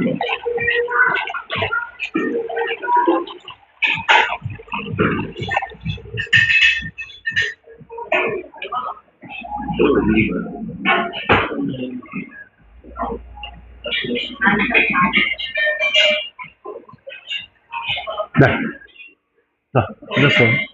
네. 자, 됐어.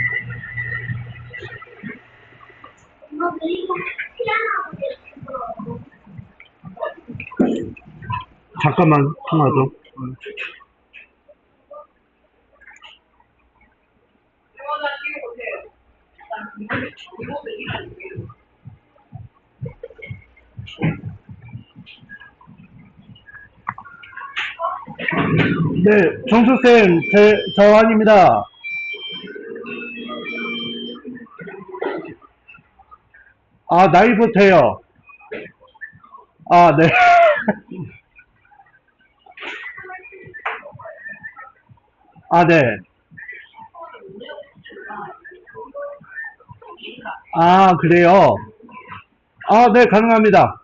잠깐만, 통화 좀. 네, 정수쌤, 제, 저 아닙니다. 아, 나이브 돼요. 아, 네. 아, 네. 아, 그래요? 아, 네, 가능합니다.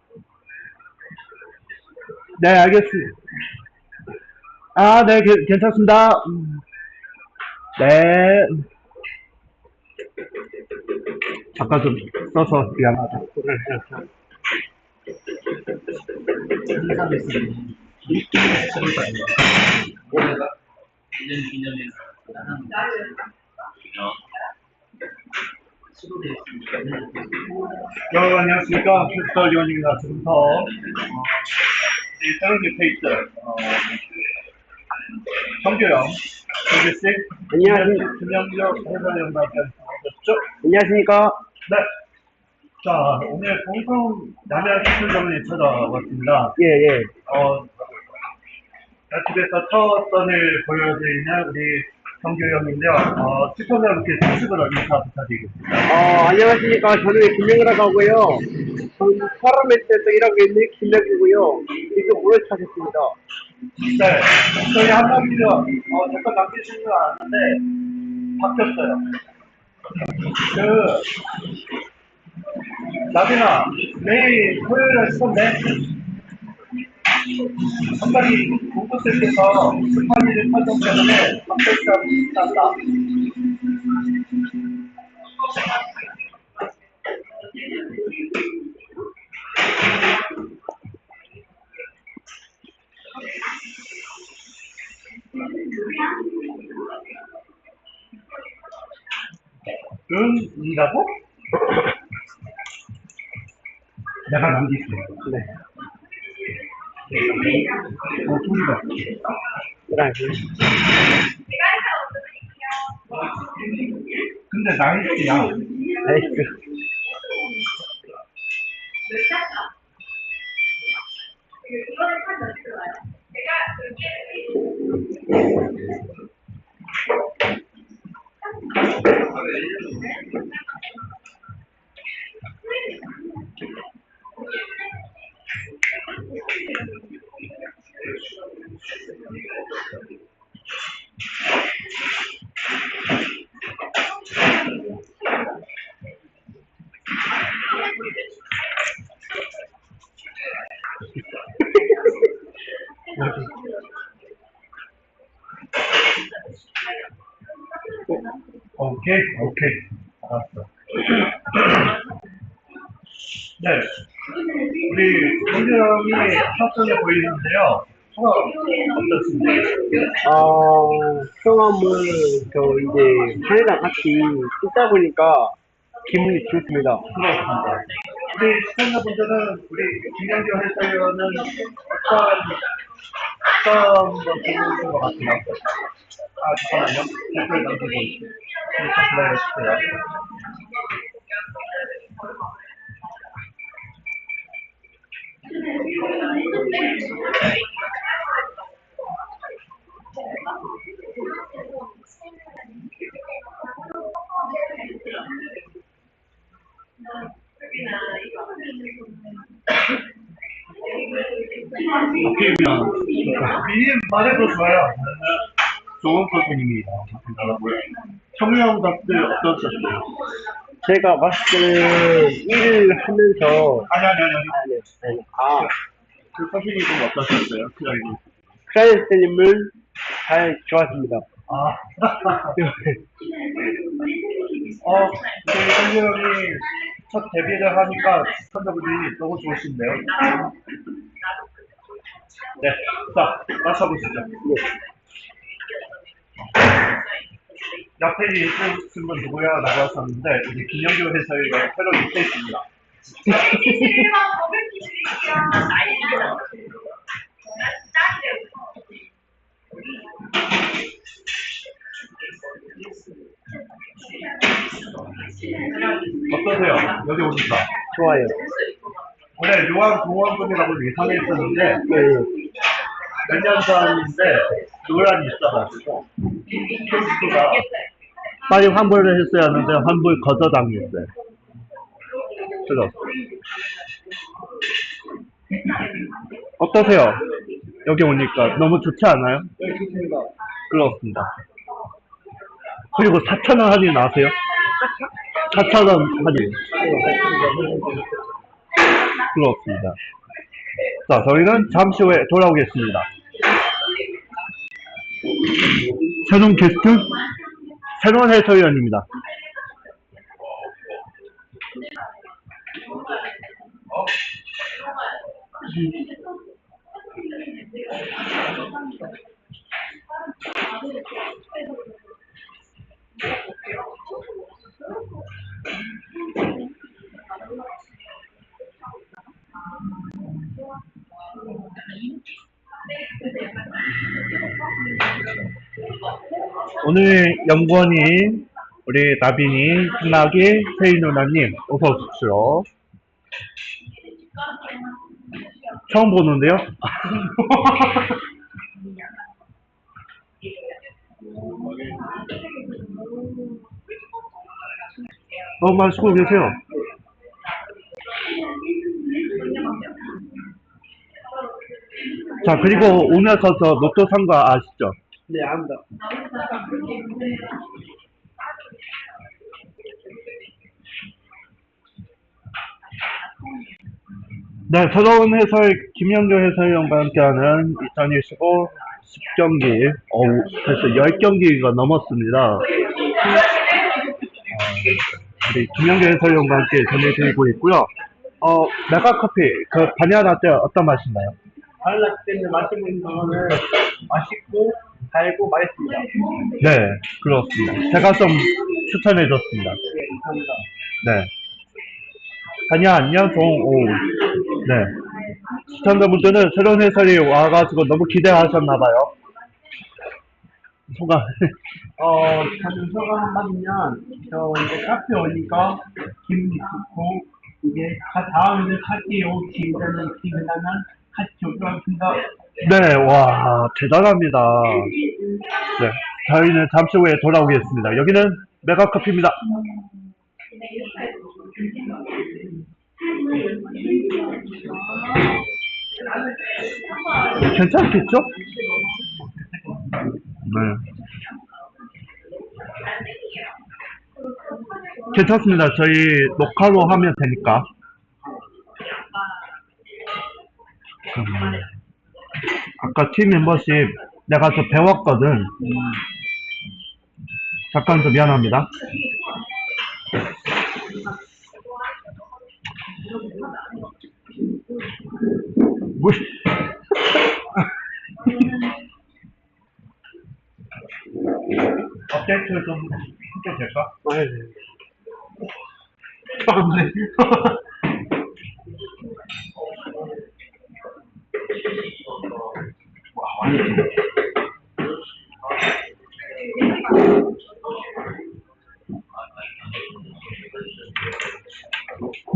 네, 알겠습니다. 아, 네, 게- 괜찮습니다. 음. 네. 잠깐 좀 기념해서 하는 시도되어 있습니다. 여러분 안녕하십니까. 큐스터 리원입니다. 지금부터 어, 이 세븐지 페이스 어, 성교영, 조규식, 안녕하십니까. 안녕하십니까. 네. 자, 오늘 공성 남양 기술점에 찾아왔습니다. 예, 예. 어, 집에서 첫 선을 보여드리는 우리 성교영인데요. 어, 시청자분께 소식으로 인사 부탁드리겠습니다. 어, 안녕하십니까. 저는 김영이라고 하고요. 저는 파라메트에서 일하고 있는 김영이고요. 지금 오래 찾았습니다. 네, 저희 한마디로 어, 잠깐 남기신 줄 알았는데 바뀌었어요. 그 나빈아 내일 토요일에 수업네 한 마리 공부쌤께서 스파니를 설정 때문에 박별사 stan다 은이라고? 내가 남길게. 네. 어, 소리가. 그래. 근데 나이스야. 나이스. 오케이, 오케이. 알았어. 네. 우리 성경이 첫 보이는데요. 소감 어떻습니까? 어, 성함은 저 이제 사내랑 같이 찍다 보니까 기분이 좋습니다. 그렇습니다. 우리 시청자분들은 우리 김영규 해설위원은 어떤 어떤 걸 보고 것 같아요? 아 잠깐만요. 댓글 남기고 기다려주세요. 바뀌면 미리 말해도 좋아요. 좋은 선생님이다. 청명 답들 어떠셨어요? 제가 봤을 때는 일을 하면서 아니 아니 아니 아니. 아니, 아니, 아, 그 선생님 좀 어떠셨어요? 클라이브. 크라이스님을 잘 좋았습니다. 아. 어, 형이 첫 데뷔를 하니까 시청자분들이 너무 좋으신데요. 네, 자, 마셔보시죠. 옆에 있으신 분 누구야? 라고 하셨는데, 우리 김영규 해설위가 새로 입대 있습니다. 어떠세요? 여기 오니까. 좋아요. 원래 요한 동원분이라고 예상했었는데, 예, 예. 몇년 전인데 논란이 있어가지고 빨리 환불을 했어야 하는데 환불 거절당했어요. 그래서 어떠세요? 여기 오니까 너무 좋지 않아요? 그렇습니다. 그리고 4,000원 할인 아세요? 4,000원 할인. 그렇습니다. 자, 저희는 잠시 후에 돌아오겠습니다. 새로운 게스트, 새로운 해설위원입니다. 오늘 연구원인 우리 나빈이, 신나기, 세이 누나님, 어서 오십시오. 처음 보는데요? 너무 마시고 계세요. 자, 그리고 오면서 저 로또 산거 아시죠? 네, 압니다. 네, 새로운 해설, 김영조 해설위원과 함께하는 2025 10경기, 어우, 벌써 10경기가 넘었습니다. 어, 우리 김영조 해설위원과 함께 전해드리고 있고요. 어, 메가커피, 그 바니라 라떼 어떤 맛인가요? 바닐라 때문에 마시고 있는 거는 맛있고 달고 맛있습니다. 네, 그렇습니다. 제가 좀 추천해줬습니다. 네, 감사합니다. 네. 다니야, 안녕, 오후. 네. 시청자분들은 새로운 해설이 와가지고 너무 기대하셨나봐요. 소감. 어, 저는 소감 한마디면, 저 이제 카페 오니까 기분이 좋고, 이제 가- 다음에는 카페에 올 기회는 기회라면 같이 오도록 하겠습니다. 네, 와, 대단합니다. 네. 저희는 잠시 후에 돌아오겠습니다. 여기는 메가커피입니다. 괜찮겠죠? 네. 괜찮습니다. 저희 녹화로 하면 되니까. 음, 아까 팀 멤버십 내가 저 배웠거든. 잠깐 좀 미안합니다. 뭐? 업데이트 좀 해도 될까? 아, 네. 네. 와,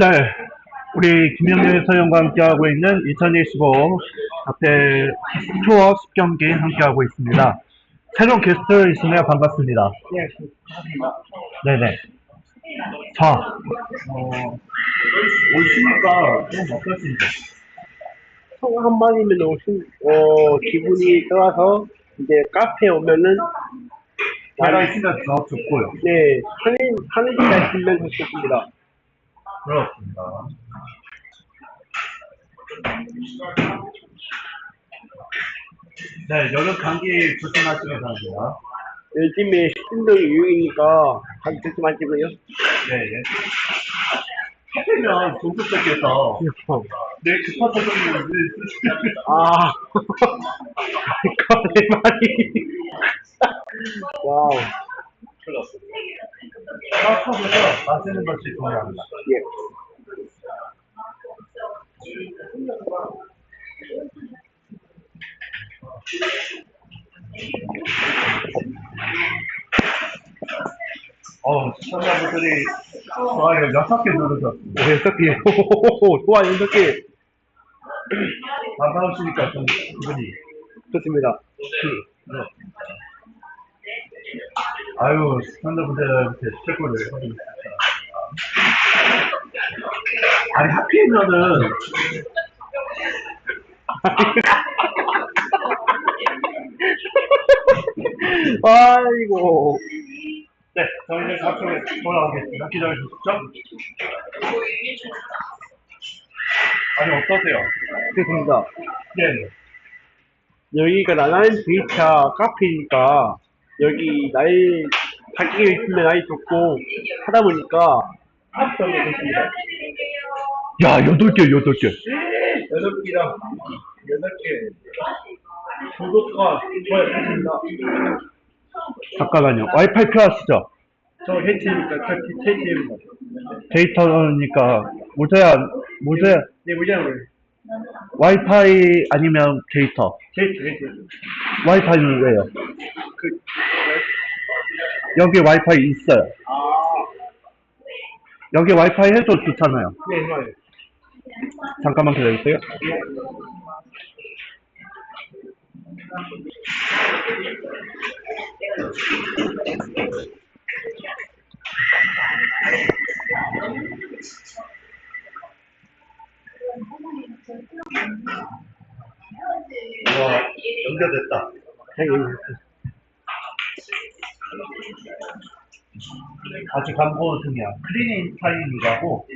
네, 우리 김영렬 해설위원과 함께하고 있는 2025 앞에 투어 10경기 함께하고 있습니다. 새로운 게스트 있으면 반갑습니다. 네. 네네. 자, 어, 오시니까 좀 어떠신지? 성 한마디면 오신, 어, 기분이 좋아서, 이제 카페 오면은, 제가 있으면 더 좋고요. 네, 하늘, 하늘이가 있으면 좋겠습니다. 그렇습니다. 네, 여름 감기 조심하시면 됩니다. 요즘에 식중독이 유행이니까, 감기 조심하시고요. 네, 네. 하필이면 동급자께서 내 급한 사정을 아, 이거 내 말이. 와우, 따뜻해서 마시는 것이 중요합니다. 예. 어, 시청자분들이 좋아요 여섯 개 누르셨습니다. 오, 여섯 개. 오, 좋아, 여섯 개. 반가우시니까 좀 기분이 좋습니다. 네. 아유, 시청자분들한테 최고를 해주셨습니다. 아니, 하필이면은, 아이고. 네, 저희는 앞으로 돌아오겠습니다. 기다려 주시죠. 아니, 어떠세요? 좋습니다. 네. 여기가 나나는 데이터 카페니까, 여기 나이, 자기가 있으면 나이 좋고, 하다 보니까, 합성이 좋습니다. 야, 여덟 개, 여덟 개. 여덟 개랑, 여덟 개. 구독과 좋아요 부탁드립니다. 잠깐만요. 와이파이 필요하시죠? 저 해치니까 같이 채팅입니다. 데이터니까, 모자야, 모자야, 네, 무장을. 와이파이 아니면 데이터. 채팅, 채팅. 와이파이는 왜요? 그, 여기 와이파이 있어요. 아, 여기 와이파이 해도 좋잖아요. 네, 맞아요. 잠깐만 기다려주세요. 와, 연결됐다. 다행입니다. 아주 광고 중이야. 클리닝 타임이라고.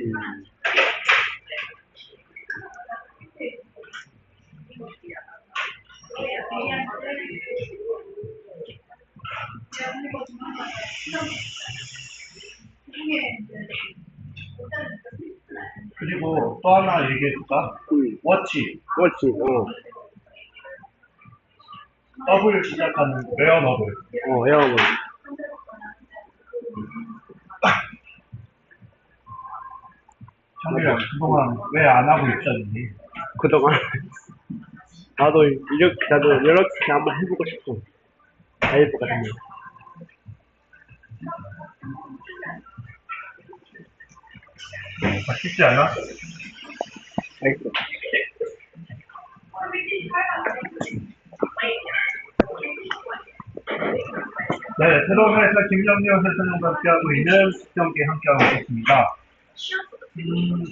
그리고 또 하나 얘기해줄까? 음, 워치. 그렇지, 어. W 시작하는 웨어너블. 어, 헤어본. 형이랑 그동안 왜 안 하고 있었니? 그동안. 나도 이렇게, 나도 이렇게 한번 해보고 싶어. 다이브 같은 거. 아, 쉽지 않아? 알겠어. 네, 새로운 회사 김정리원 회사님과 함께하고 있는 수경기 함께하고 있습니다. 음,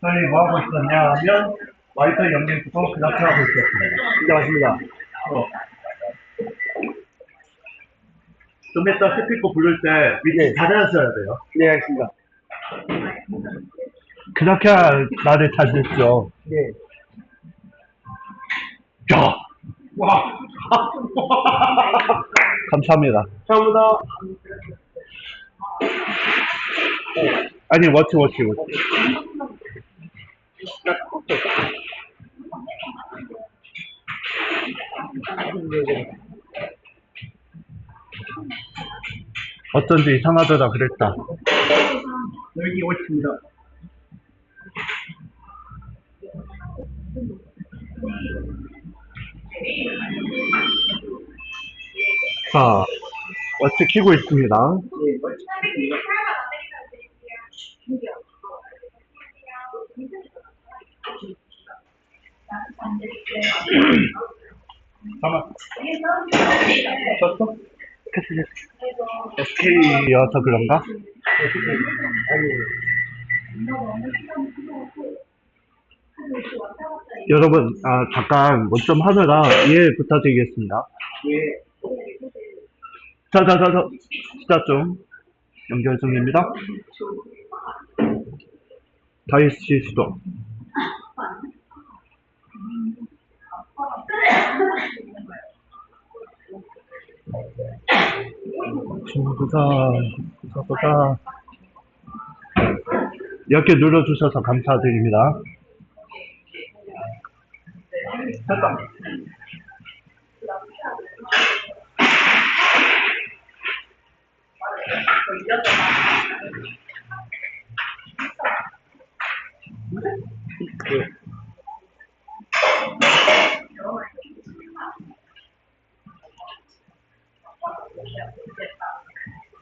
저희 뭐 하고 있었냐 하면 와이파이 연결 두고 그렇게 하고 있었습니다. 맞습니다. 어. 좀 이따 스피커 부를 때 미리 네. 닫아주셔야 돼요. 네, 알겠습니다. 그렇게 나를 찾으시죠. 네. 야! 와! 감사합니다. 감사합니다. 아니, 워치, 워치, 워치. 어쩐지 이상하더라 그랬다. 여기 오십니다. 자, 워치 키고 있습니다. 예, 잠깐만. 쳤어? SK여서 그런가? 여러분, 아, 잠깐, 뭐 좀 하느라 이해 부탁드리겠습니다. 예, 자, 자, 자, 자, 시작 좀. 연결 중입니다. 다이씨 수도. 보자, 보자. 이렇게 눌러주셔서 감사드립니다. 됐다.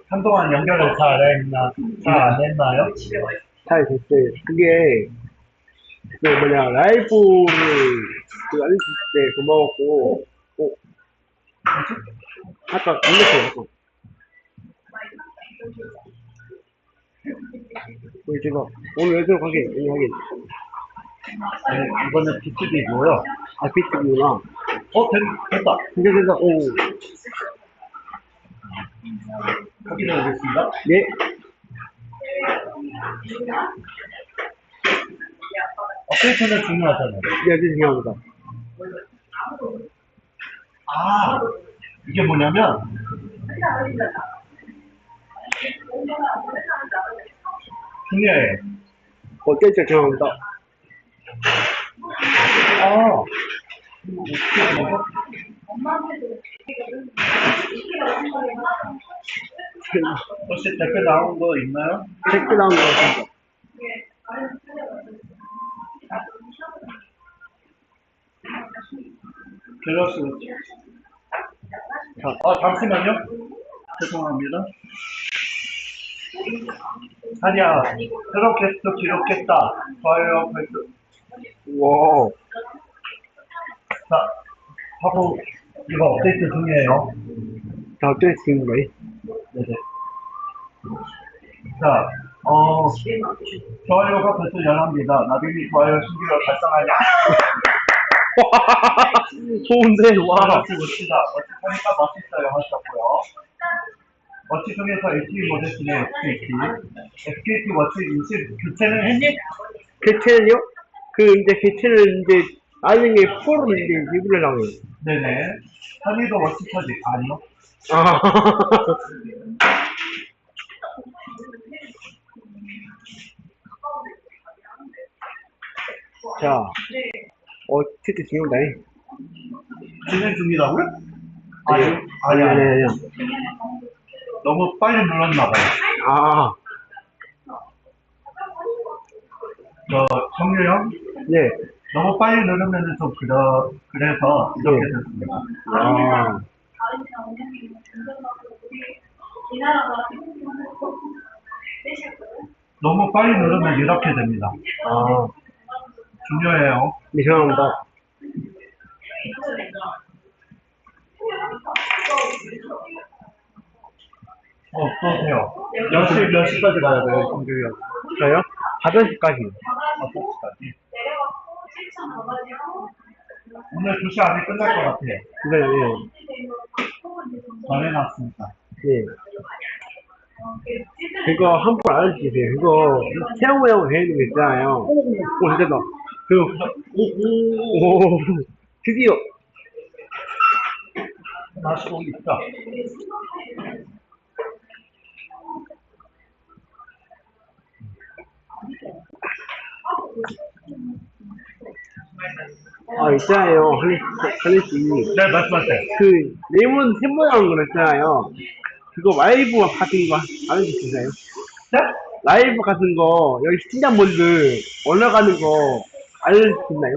한동안 연결을 잘 했나, 잘 안 했나요? 잘 됐어요. 그게, 그 뭐냐, 라이브를 그 알려줄 때 고마웠고, 어, 아까 안 됐어요, 우리 제가 오늘 애들 확인, 오늘 확인. 네, 이번엔 비트비고요. 아, 비트구나. 어, 됐, 됐다. 근데 제가, 오, 확인해 보겠습니다. 예, 업데이트는 중요하잖아요. 예, 죄송합니다. 아, 이게 뭐냐면, 중요해요. 어때, 죄송합니다. 아, 혹시 댓글 나온 거 있나요? 댓글 나온 거 워치. 자, 아, 잠시만요. 죄송합니다. 아니야, 그렇겠어, 기록했다. 좋아요, 벌써. 와, 자, 하고, 이거 업데이트 중이에요. 자, 어때, 지금 거예요? 네네. 자, 어, 좋아요가 벌써 연합니다. 나중에 좋아요 신기를 달성하냐? 좋은데, 와. 워치 멋지다. 워치 하니까 멋있어요 하셨고요. 워치 중에서 HE 모델이네 SKT. SKT 워치 인식 교체는 했니? 개체는요? 그, 이제, 개체는 이제, 나중에 프로로 이제 리뷰를 나와요. 네네. 선의도 워치 처지 아니요? 아. 자, 어, 지금 나이. 진행 중이라고요? 아니, 아니요. 아니, 아니, 아니. 너무 빨리 눌렀나봐요. 아, 저, 정유형? 네. 너무 빨리 누르면은 좀 그러, 그래서 이렇게 네. 됐습니다. 아, 너무 빨리 누르면 이렇게 됩니다. 아, 중요해요. 네, 죄송합니다. 어, 쏘세요. 몇 시, 몇 시까지 가야 돼요, 정규형? 저요? 5시까지. 5시까지. 오늘 2시 안에 끝날 것 같아요. 네, 네. 전해놨으니까. 네. 그거 한 번 알려주세요. 그거 체험 모양 되는 거 있잖아요. 오, 진짜다. 그, 오, 오, 드디어. 마시고 있다. 아, 있잖아요. 하늘, 하늘씨. 네, 말씀하세요. 그, 레몬 샘모양 거 있잖아요. 그거 라이브와 파티 이거 알려주시나요? 네? 라이브 같은 거, 여기 시청자분들 올라가는 거 있나요?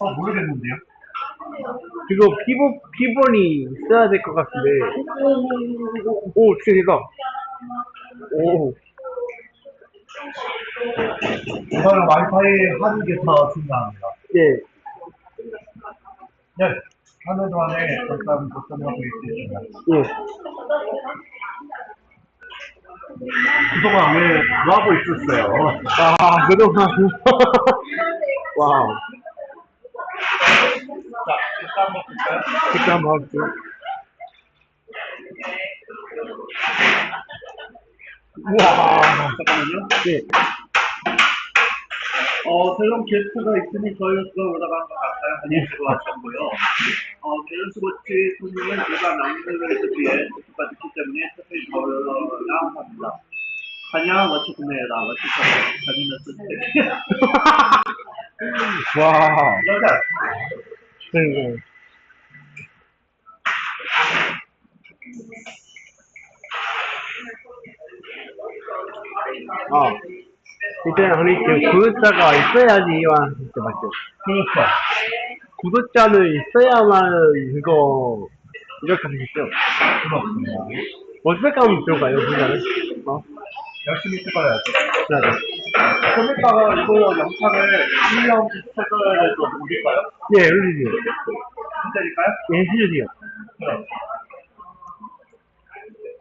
어, 모르겠는데요. 그거 피부, 피본이 있어야 될 것 같은데. 오, 진짜 대다. 오, 우선 와이파이 하는 게더 중요합니다. 예. 네. 하는 동안에 잠깐 걱정하고 있겠습니다. 예. 그동안 왜, 뭐 하고 있었어요? 아, 그동안. 와우. 자, 일단 한번 볼까요? 댓글 한번 볼게요. 우와. 잠깐만요. 예. 어, 새로운 게스트가 있으니 저희가 올라간 것 같아요. 안녕하세요. 하셨고요. 어, 밸런스 워치 손님은 일반 남들에 비해 속도가 늦기 때문에 특별히 덜어야 합니다. 그냥 워치 구매해라. 워치처럼 다니면서 와. 여자. 그리고. 아. 일단 우리 그 구독자가 있어야지 이완 진짜 맞죠? 그렇죠. 구독자는 있어야만 그거 이렇게 하겠죠? 그렇습니다. 어떻게 하면 좋을까요, 구독자는? 어? 열심히 찍어야죠. 네. 좀 이따가 이거 영상을 1년 채널에 좀 올릴까요? 예, 올리세요. 해드릴까요? 예, 해주세요. 네.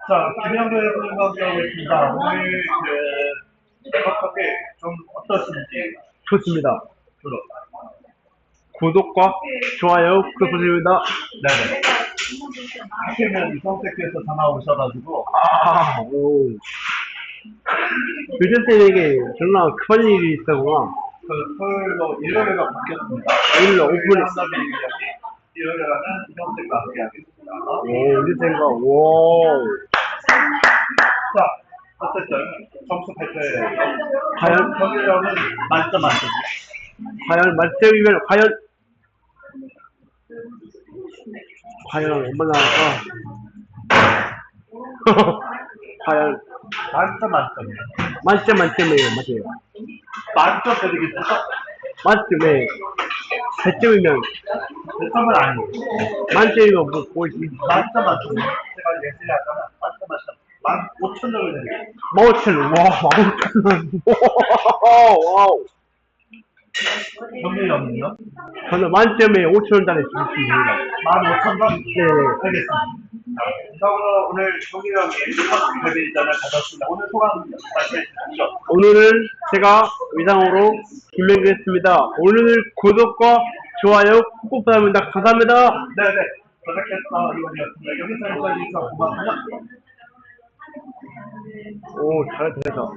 자, 김영배 선생님과 하고 있습니다. 오늘 그, 대박하게 좀 어떠신지. 좋습니다. 구독과 좋아요 부탁드립니다. 네네. 하필이면 이성택에서 전화 오셔가지고, 아, 오. 요즘 때 이게 정말 큰 일이 있었구나. 그 토요일로 일요일가 바뀌었습니다. 일요일로 오픈했- 한다비 일요일에는 이성택과 함께 하겠습니다. 오, 요즘 생각, 오. 자, 어쨌든 점수 발표해야죠. 과연, 정일영은 만점 만점. 과연 만점이면, 과연, 과연 얼마나 할까? 과연, 만점 만점이에요. 만점 만점이에요, 맞아요. 만점 드리겠습니다. 만점에, 100점이면, 대점은 아니에요. 만점이면 뭐, 뭐, 만점 만점. 제가 예술이 하자면 만점 만점. 만 오천 점을 드릴게요. 마오천, 와, 마오천, 와우. 정일영은요? 저는 만점에 5천원짜리 주겠습니다. 만 오천 점? 네. 알겠습니다. 자, 이상으로 오늘 정일영이 첫 데뷔전을 가졌습니다. 오늘 소감 말씀해 주시죠. 오늘은 제가 의상으로 김명규였습니다. 오늘 구독과 좋아요 꼭 부탁합니다. 감사합니다. 네네. 도착했어. 이원이었습니다. 여기서 여기까지. 고맙습니다. 오, 잘 되죠.